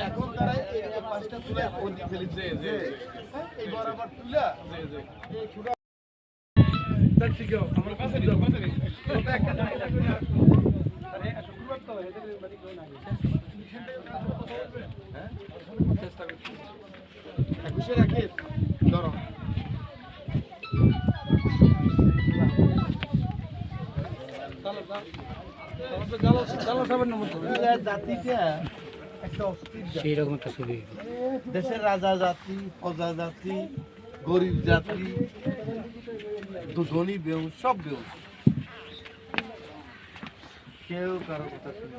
এখন তারা এই যে পাঁচটা তুলে ওই দিকে ফেলি যে এই বরাবর তুলা যে যে। আমার কাছে দিও কাছে একুশে রাখি। ধরো। জাতিটা। সেই রকম একটা ছবি। দেশের রাজা জাতি প্রজা জাতি গরিব জাতি ধনী বেউ সব বেউ কেউ কারও কথা শুনে।